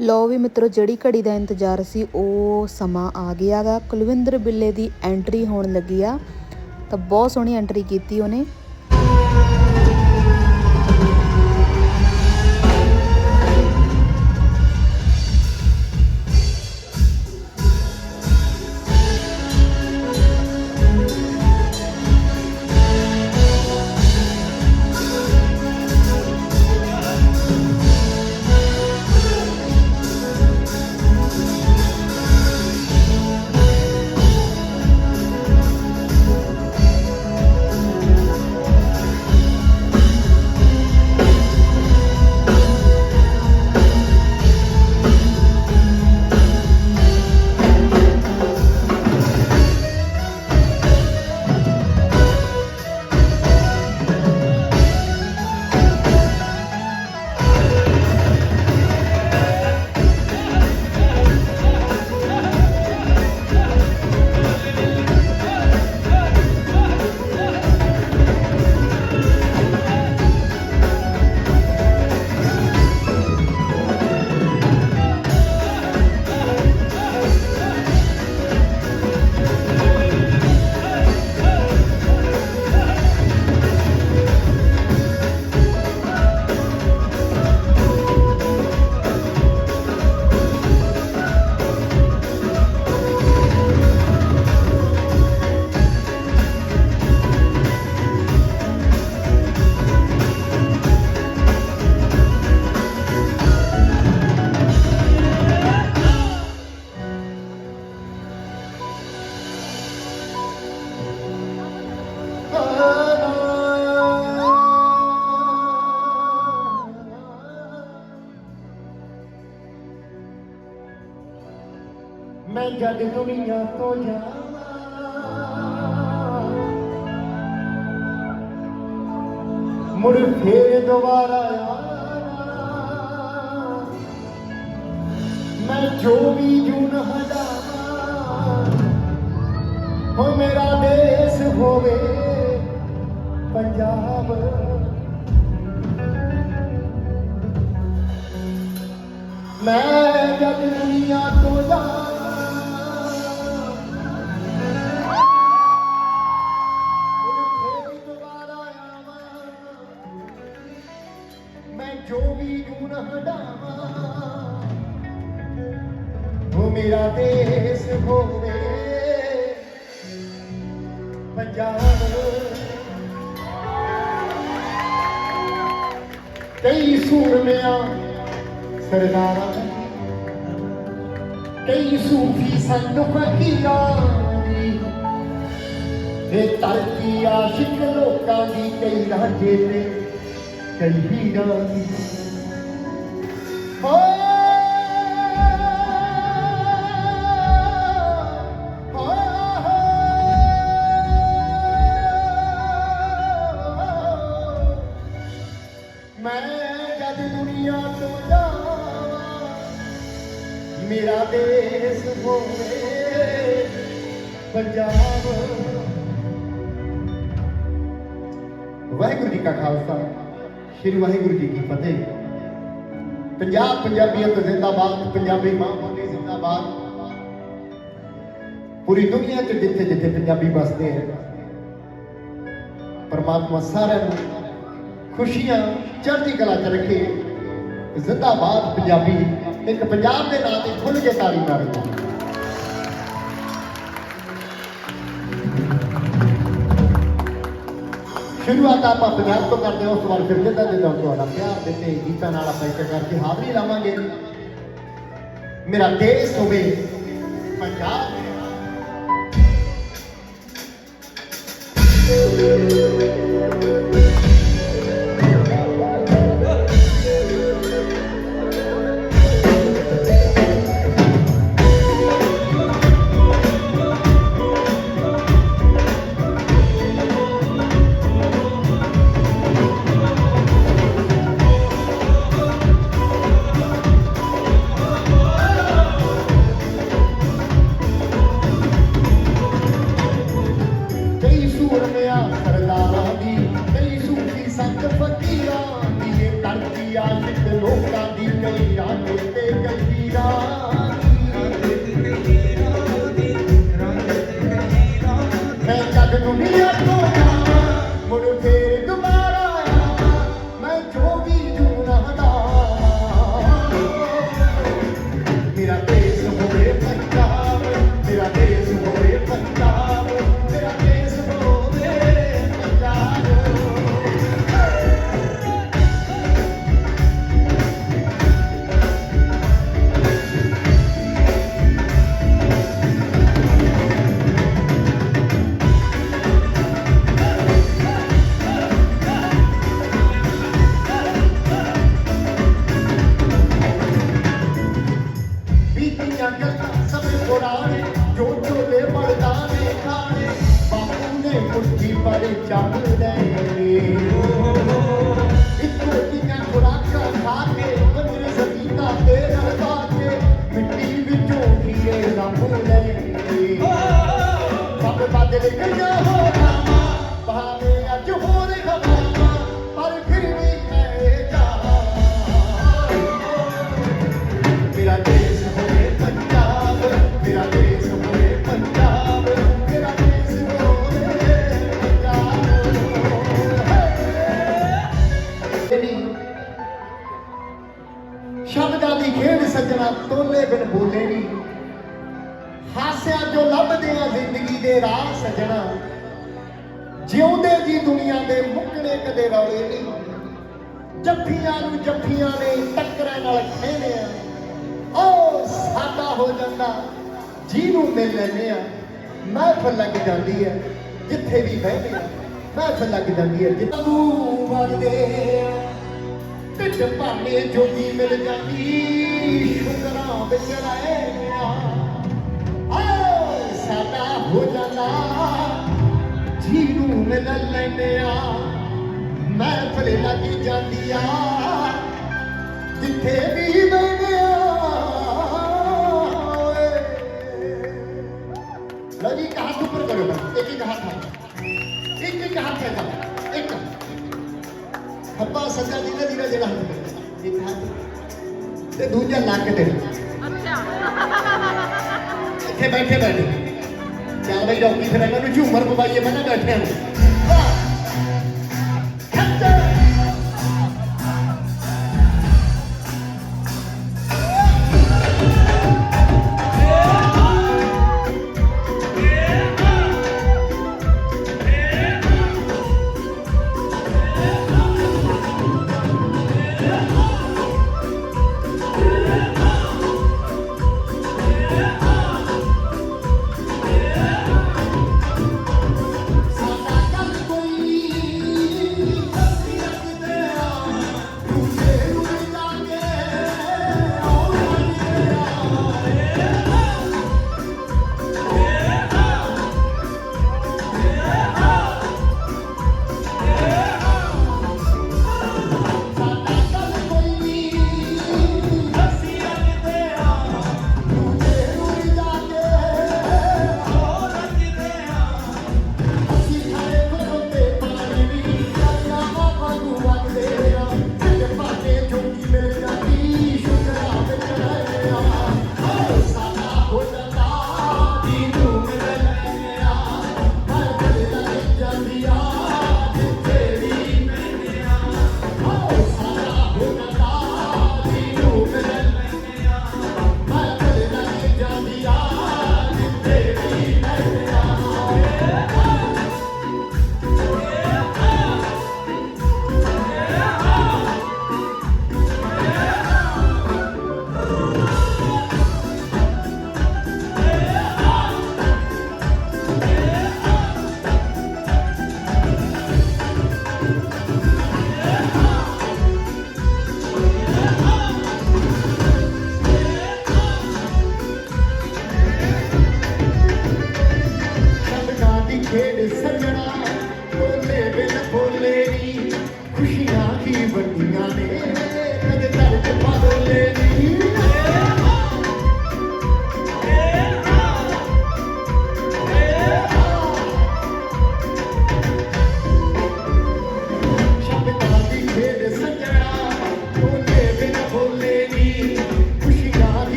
ਲੋ ਵੀ ਮਿੱਤਰੋ, ਜਿਹੜੀ ਘੜੀ ਦਾ ਇੰਤਜ਼ਾਰ ਸੀ, ਉਹ ਸਮਾਂ ਆ ਗਿਆ ਗਾ ਕੁਲਵਿੰਦਰ ਬਿੱਲੇ ਦੀ ਐਂਟਰੀ ਹੋਣ ਲੱਗੀ ਆ। ਤਾਂ ਬਹੁਤ ਸੋਹਣੀ ਐਂਟਰੀ ਕੀਤੀ ਉਹਨੇ। 24 ਜੂਨ ਹਜ਼ਾਰਾਂ ਹੋ ਮੇਰਾ ਦੇਸ਼ ਹੋਵੇ ਪੰਜਾਬ। ਮੈਂ ਜਦ ਦੁਨੀਆ ਤੋਂ ਜਾ ਸੂਰਮਿਆਂ ਸਰਦਾਰਾਂ ਕਈ ਸੂਫੀ ਸੰਤ ਫਕੀਰਾਂ ਦੀ। ਇਹ ਧਰਤੀ ਆਸ਼ਿਕ ਲੋਕਾਂ ਦੀ, ਕਈ ਰਾਜੇ ਤੇ, ਕਈ ਹੀਰਾਂ ਦੀ। ਹੋ ਸ੍ਰੀ ਵਾਹਿਗੁਰੂ ਜੀ ਕੀ ਫਤਿਹ। ਪੰਜਾਬ ਪੰਜਾਬੀਅਤ ਜ਼ਿੰਦਾਬਾਦ, ਪੰਜਾਬੀ ਮਾਂ ਬੋਲੀ ਜ਼ਿੰਦਾਬਾਦ। ਪੂਰੀ ਦੁਨੀਆ 'ਚ ਜਿੱਥੇ ਜਿੱਥੇ ਪੰਜਾਬੀ ਵਸਦੇ ਹੈ ਪਰਮਾਤਮਾ ਸਾਰਿਆਂ ਨੂੰ ਖੁਸ਼ੀਆਂ, ਚੜ੍ਹਦੀ ਕਲਾ 'ਚ ਰੱਖੇ। ਜ਼ਿੰਦਾਬਾਦ ਪੰਜਾਬੀ, ਇੱਕ ਪੰਜਾਬ ਦੇ ਨਾਂ ਤੇ ਖੁੱਲ੍ਹ ਕੇ ਤਾੜੀ ਮਾਰੋ। ਸ਼ੁਰੂਆਤ ਆਪਾਂ ਪੰਜਾਬ ਤੋਂ ਕਰਦੇ ਹਾਂ, ਉਸ ਵਾਰ ਫਿਰ ਜਿੱਦਾਂ ਦਿੰਦਾ ਤੁਹਾਡਾ ਪਿਆਰ ਦਿੱਤੇ, ਗੀਤਾਂ ਨਾਲ ਆਪਾਂ ਇੱਕ ਕਰਕੇ ਹਾਜ਼ਰੀ ਲਾਵਾਂਗੇ। ਮੇਰਾ ਦੇਸ਼ ਹੋਵੇ, ਪੰਜਾਬ ਮਹਿਫਲ ਲੱਗ ਜਾਂਦੀ ਹੈ ਢਿੱਡ ਭਾਵੇਂ ਜੋਗੀ ਮਿਲ ਜਾਂਦੀ, ਸ਼ੁਕਰਾਂ ਵਿੱਚ ਰਹਿ ਆ ਸਾਡਾ ਹੋ ਜਾਂਦਾ ਜਿਹਨੂੰ ਮਿਲ ਲੈਨੇ ਆ। ਮਹਿਫਲ ਲੱਗ ਜਾਂਦੀ ਆ, ਜਿੱਥੇ ਵੀ ਬਹਿੰਦੇ ਆ। ਜੀ, ਇੱਕ ਹੱਥ ਉੱਪਰ ਕਰੋ। ਇੱਕ ਇੱਕ ਹੱਥ ਇੱਕ ਇੱਕ ਹੱਥ ਹੈ ਖੱਬਾ ਸੱਜਾ ਧੀਰੇ ਧੀਰੇ ਜਿਹੜਾ ਇੱਕ ਹੱਥ ਤੇ। ਦੂਜਾ ਲੱਕ ਤੇ। ਇੱਥੇ ਬੈਠੇ ਬੈਠੇ। ਚੱਲ ਬਈ ਡੌਕੀ ਫਿਰ ਇਹਨਾਂ ਨੂੰ ਝੂਮਰ ਪਵਾਈਏ ਪਹਿਲਾਂ ਬੈਠਿਆਂ ਨੂੰ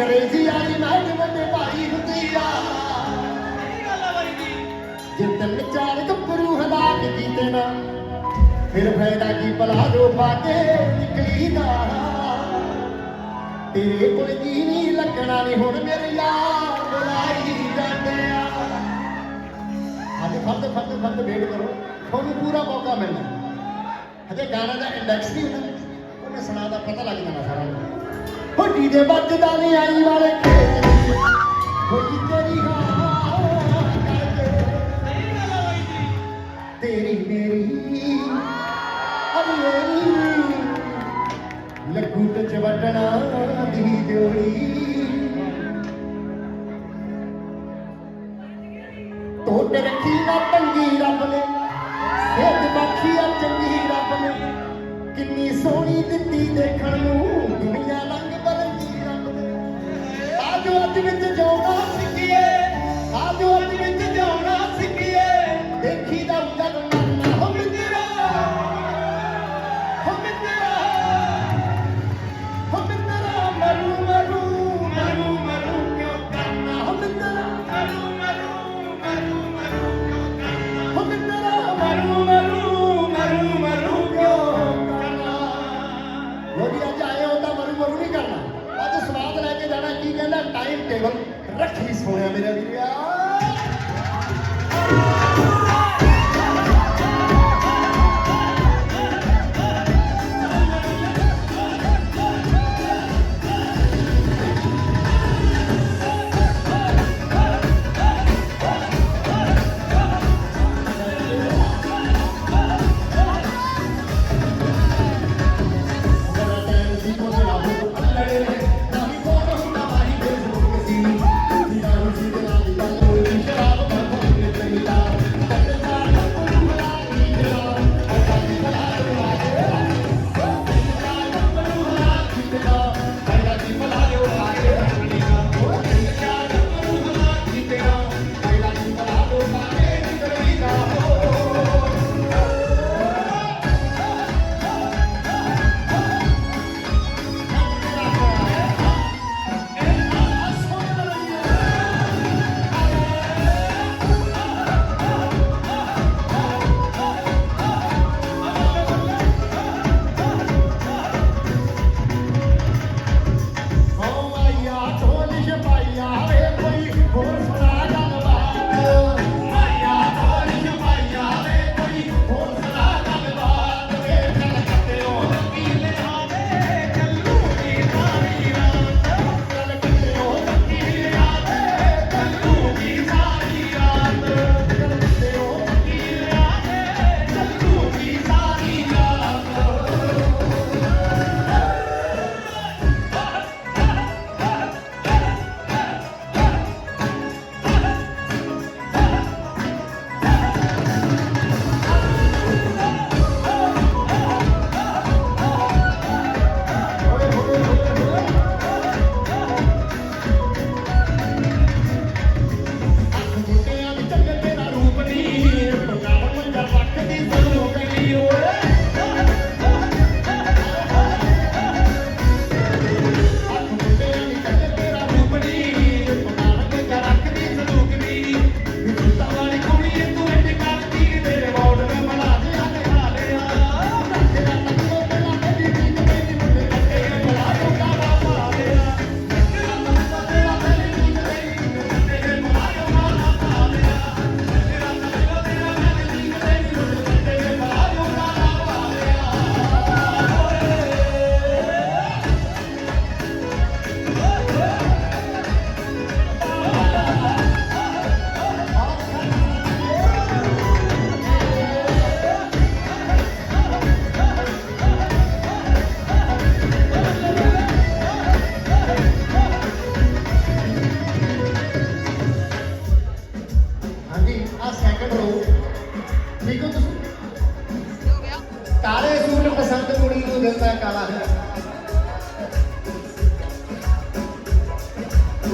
ਅੰਗਰੇਜ਼ੀ ਵਾਲੀ ਨਾਚ ਵੱਡੇ ਭਾਈ ਹੁੰਦੀ ਆ। ਜੇ ਤਿੰਨ ਚਾਰ ਗੱਭਰੂ ਹਲਾ ਕੇ ਕੀਤੇ ਨਾ, ਫਿਰ ਫਾਇਦਾ ਕੀ ਭਲਾ ਜੋ ਪਾ ਨਿਕਲੀ ਦਾ ਤੇਰੇ ਕੋਲ ਜੀ ਨਹੀਂ, ਲੱਗਣਾ ਨਹੀਂ, ਹੁਣ ਮੇਰੇ ਯਾਰ ਬੁਲਾਈ ਜਾਂਦੇ ਆ। ਅੱਜ ਫੱਟ ਫੱਟ ਫੱਟ ਵੇਟ ਕਰੋ, ਤੁਹਾਨੂੰ ਪੂਰਾ ਮੌਕਾ ਮਿਲਣਾ। ਹਜੇ ਗਾਣਾ ਦਾ ਇੰਡੈਕਸ ਨਹੀਂ ਹੁੰਦਾ। ਉਹਨੇ ਸੁਣਾ ਦਾ ਪਤਾ ਲੱਗ ਜਾਣਾ ਸਾਰਾ ਹੋਡੀ ਦੇ ਵੱਜਦਾ ਨਹੀਂ ਆਈ ਵਾਲੇ ਖੇਤ ਦੀ। ਹੋਈ ਤੇਰੀ ਹਾਂ ਕਰਕੇ ਤੇਰੀ ਮੇਰੀ ਅਰੀਏ ਲੱਗੂ ਤੇ ਚਵਟਣਾ ਦੀ ਜੋੜੀ। ਟੋਟ ਰੱਖੀ ਨਾ ਤੰਗੀ ਰੱਬ ਨੇ, ਸਿਹਤ ਬਖਸ਼ੀ ਚੰਗੀ ਰੱਬ ਨੇ। ਕਿੰਨੀ ਸੋਹਣੀ ਦਿੱਤੀ ਦੇਖਣ ਨੂੰ, ਦੁਨੀਆ ਰੰਗ ਅੱਜ ਵਿੱਚ ਜਾਉਣਾ ਸਿੱਖੀਏ। ਆਜੋ ਅੱਜ ਵਿੱਚ ਸਵਾਦ ਲੈ ਕੇ ਜਾਣਾ ਕੀ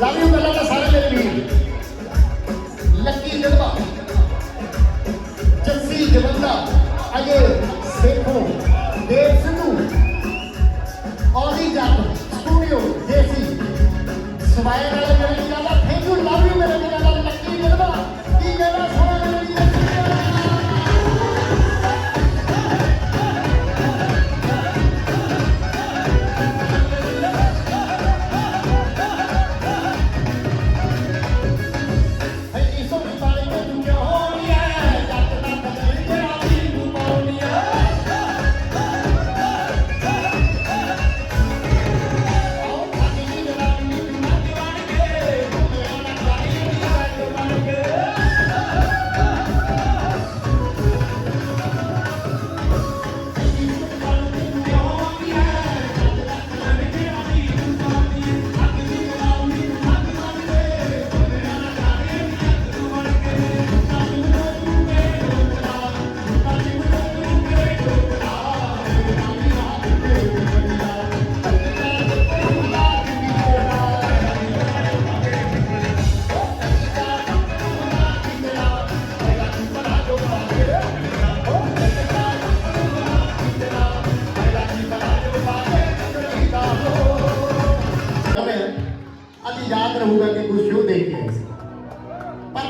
ਲਵ ਯੂ ਗੱਲਾਂ ਤਾਂ ਸਾਰੇ ਮੇਰੇ ਵੀਰ ਲੱਕੀ ਜਲਵਾ ਜੱਸੀ ਜਵੰਦਾ, ਅਜੇ ਸੇਖੋ, ਦੇਵ ਸਿੱਧੂ ਔਰੀ ਜੱਟ, ਸਟੂਡੀਓ, ਦੇਸੀ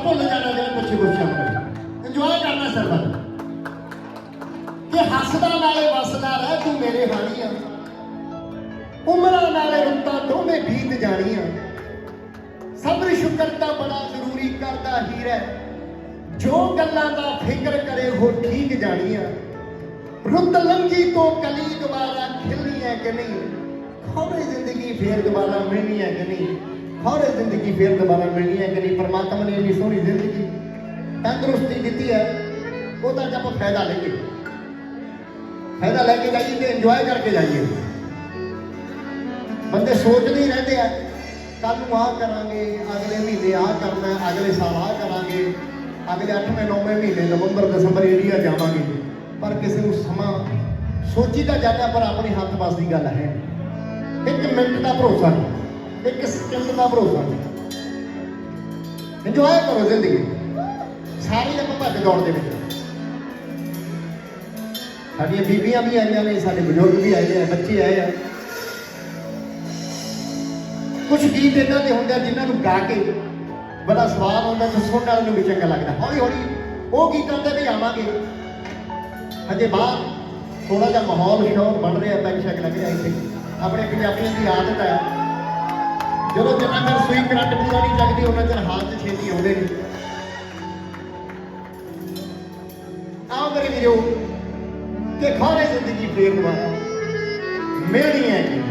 ਭੁੱਲ ਜਾਣਾ ਜਿਹੜੇ ਪਿੱਛੇ ਕੁਝ ਚੱਲ ਇੰਜੋਏ ਕਰਨਾ ਸਰਬਤ। ਕਿ ਹੱਸਦਾ ਨਾਲੇ ਵਸਦਾ ਰਹਿ ਤੂੰ ਮੇਰੇ ਹਾਣੀਆਂ। ਉਮਰਾਂ ਨਾਲੇ ਰੁੱਤਾਂ ਦੋਵੇਂ ਬੀਤ ਜਾਣੀਆਂ। ਸਬਰ ਸ਼ੁਕਰ ਤਾਂ ਬੜਾ ਜ਼ਰੂਰੀ ਕਰਦਾ ਹੀਰਾ ਜੋ ਗੱਲਾਂ ਦਾ ਫਿਕਰ ਕਰੇ ਉਹ ਠੀਕ ਜਾਣੀਆਂ। ਰੁੱਤ ਲੰਗੀ ਤੋਂ ਕਲੀ ਦੁਬਾਰਾ ਖਿਲਣੀ ਹੈ ਕਿ ਨਹੀਂ? ਖੌਰੇ ਜ਼ਿੰਦਗੀ ਫੇਰ ਦੁਬਾਰਾ ਮਿਲਣੀ ਹੈ ਕਿ ਨਹੀਂ? ਖੌਰੇ ਜ਼ਿੰਦਗੀ ਫੇਰ ਦੁਬਾਰਾ ਮਿਲਣੀ ਹੈ ਕਿ ਨਹੀਂ ਪਰਮਾਤਮਾ ਨੇ ਇੰਨੀ ਸੋਹਣੀ ਜ਼ਿੰਦਗੀ ਤੰਦਰੁਸਤੀ ਦਿੱਤੀ ਹੈ, ਉਹਦਾ ਜਦ ਆਪਾਂ ਫਾਇਦਾ ਲਈਏ ਫਾਇਦਾ ਲੈ ਕੇ ਜਾਈਏ ਤੇ ਇੰਜੋਏ ਕਰਕੇ ਜਾਈਏ। ਬੰਦੇ ਸੋਚਦੇ ਹੀ ਰਹਿੰਦੇ ਆ ਕੱਲ ਨੂੰ ਆਹ ਕਰਾਂਗੇ, ਅਗਲੇ ਮਹੀਨੇ ਆਹ ਕਰਨਾ, ਅਗਲੇ ਸਾਲ ਆਹ ਕਰਾਂਗੇ, ਅਗਲੇ 8ਵੇਂ 9ਵੇਂ ਮਹੀਨੇ, ਨਵੰਬਰ, ਦਸੰਬਰ ਏਰੀਆ ਜਾਵਾਂਗੇ। ਪਰ ਕਿਸੇ ਨੂੰ ਸਮਾਂ ਸੋਚੀ ਤਾਂ ਜਾਂਦਾ ਪਰ ਆਪਣੇ ਹੱਥ ਵੱਸ ਦੀ ਗੱਲ ਹੈ। ਇੱਕ ਮਿੰਟ ਦਾ ਭਰੋਸਾ ਨਹੀਂ। ਇੱਕ ਸਕਿੰਟ ਦਾ ਭਰੋਸਾ ਇੰਜੋਏ ਕਰੋ ਜ਼ਿੰਦਗੀ ਸਾਰੀ ਆਪਾਂ ਭੱਜ ਦੌੜ ਦੇ ਵਿੱਚ। ਸਾਡੀਆਂ ਬੀਬੀਆਂ ਵੀ ਆਈਆਂ ਨੇ, ਸਾਡੇ ਬਜ਼ੁਰਗ ਵੀ ਆਏ ਨੇ, ਬੱਚੇ ਆਏ ਆ। ਕੁਝ ਗੀਤ ਇਦਾਂ ਦੇ ਹੁੰਦੇ ਆ ਜਿਨ੍ਹਾਂ ਨੂੰ ਗਾ ਕੇ ਬੜਾ ਸਵਾਦ ਆਉਂਦਾ ਤੇ ਸੁਣਨ ਵਾਲੇ ਨੂੰ ਵੀ ਚੰਗਾ ਲੱਗਦਾ। ਹੌਲੀ ਹੌਲੀ ਉਹ ਗੀਤਾਂ ਤੇ ਵੀ ਆਵਾਂਗੇ। ਹਜੇ ਬਾਹਰ ਥੋੜਾ ਜਿਹਾ ਮਾਹੌਲ ਸ਼ੋਰ ਬਣ ਰਿਹਾ ਪੈਕ ਸ਼ੈਕ ਲੱਗ ਰਿਹਾ ਇੱਥੇ। ਆਪਣੇ ਪੰਜਾਬੀਆਂ ਦੀ ਆਦਤ ਹੈ। ਜਦੋਂ ਜਿੰਨਾ ਚਿਰ ਸੂਈ ਕਰੰਟ ਪੂਰਾ ਨਹੀਂ ਲੱਗਦੀ, ਉਹਨਾਂ ਚਿਰ ਹਾਲ 'ਚ ਛੇਤੀ ਆਉਂਦੇ ਨਹੀਂ। ਆਓ ਮੇਰੇ ਵੀਰੋ ਕਿ ਖਾਰੇ ਜ਼ਿੰਦਗੀ ਫੇਰ ਦੁਬਾਰਾ ਮਿਲਣੀ ਹੈ ਜੀ।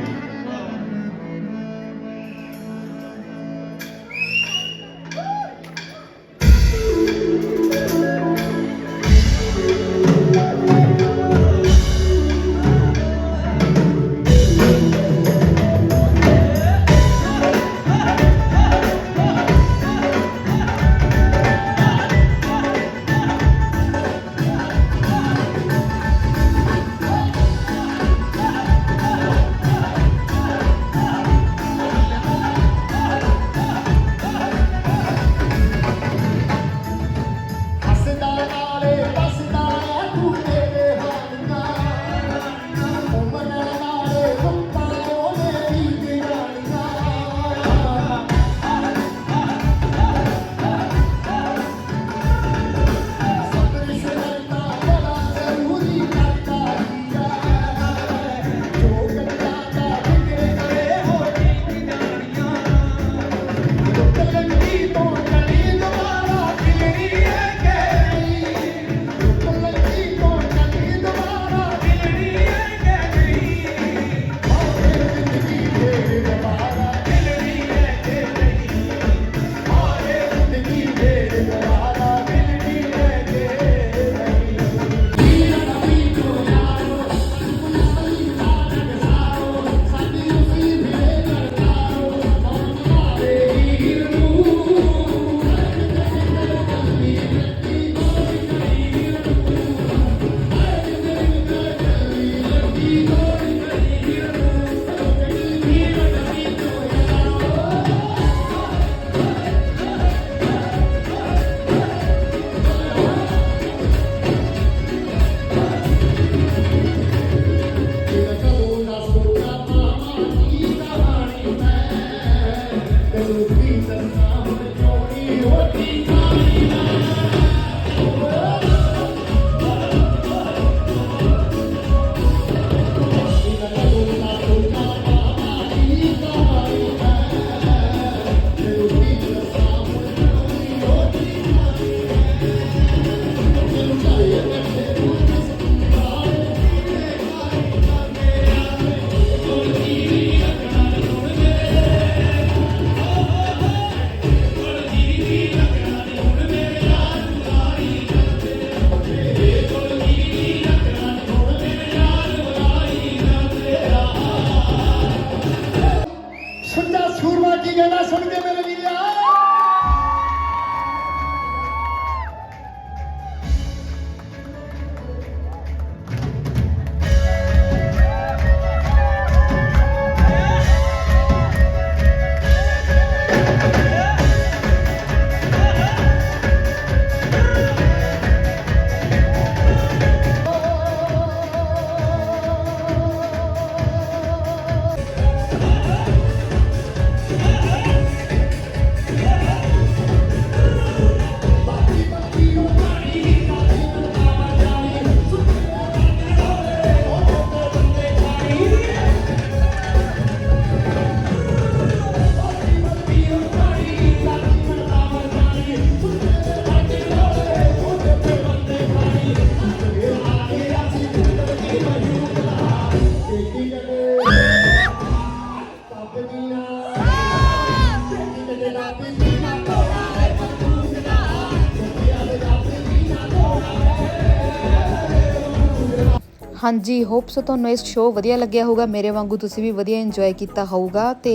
ਹਾਂਜੀ ਹੋਪਸ ਤੁਹਾਨੂੰ ਇਸ ਸ਼ੋਅ ਵਧੀਆ ਲੱਗਿਆ ਹੋਊਗਾ। ਮੇਰੇ ਵਾਂਗੂ ਤੁਸੀਂ ਵੀ ਵਧੀਆ ਇੰਜੋਏ ਕੀਤਾ ਹੋਊਗਾ। ਤੇ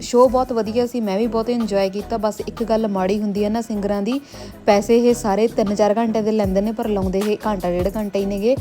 ਸ਼ੋਅ ਬਹੁਤ ਵਧੀਆ ਸੀ, ਮੈਂ ਵੀ ਬਹੁਤ ਇੰਜੋਏ ਕੀਤਾ। ਬਸ ਇੱਕ ਗੱਲ ਮਾੜੀ ਹੁੰਦੀ ਹੈ ਨਾ ਸਿੰਗਰਾਂ ਦੀ, ਪੈਸੇ ਇਹ ਸਾਰੇ 3-4 ਘੰਟੇ ਦੇ ਲੈਂਦੇ ਨੇ, ਪਰ ਲਾਉਂਦੇ ਇਹ ਘੰਟਾ, ਡੇਢ ਘੰਟਾ ਹੀ ਨੇਗੇ।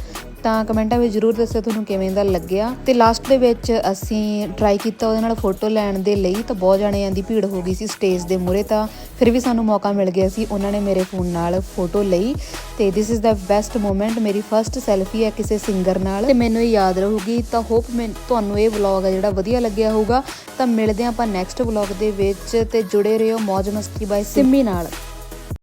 ਤਾਂ ਕਮੈਂਟਾਂ ਵਿੱਚ ਜਰੂਰ ਦੱਸਿਓ ਤੁਹਾਨੂੰ ਕਿਵੇਂ ਦਾ ਲੱਗਿਆ। ਤੇ ਲਾਸਟ ਦੇ ਵਿੱਚ ਅਸੀਂ ਟਰਾਈ ਕੀਤਾ ਉਹਦੇ ਨਾਲ ਫੋਟੋ ਲੈਣ ਦੇ ਲਈ ਤਾਂ ਬਹੁਤ ਜਣਿਆਂ ਦੀ ਭੀੜ ਹੋ ਗਈ ਸੀ ਸਟੇਜ ਦੇ ਮੂਹਰੇ ਤਾਂ ਫਿਰ ਵੀ ਸਾਨੂੰ ਮੌਕਾ ਮਿਲ ਗਿਆ ਸੀ ਉਹਨਾਂ ਨੇ ਮੇਰੇ ਫੋਨ ਨਾਲ ਫੋਟੋ ਲਈ। ਤੇ this is the best moment ਮੇਰੀ ਫਰਸਟ ਸੈਲਫੀ ਹੈ ਕਿਸੇ ਸਿੰਗਰ ਨਾਲ। ਤੇ ਮੈਨੂੰ ਇਹ ਯਾਦ ਰਹੂਗੀ ਤਾਂ ਹੋਪ ਮੈਂ ਤੁਹਾਨੂੰ ਇਹ ਵਲੌਗ ਹੈ ਜਿਹੜਾ ਵਧੀਆ ਲੱਗਿਆ ਹੋਊਗਾ। ਤਾਂ ਮਿਲਦੇ ਹਾਂ ਆਪਾਂ ਨੈਕਸਟ ਵਲੌਗ ਦੇ ਵਿੱਚ ਤੇ ਜੁੜੇ ਰਹੋ ਮौज ਮਸਤੀ ਬਾਈ ਸਿੰਮੀ ਨਾਲ।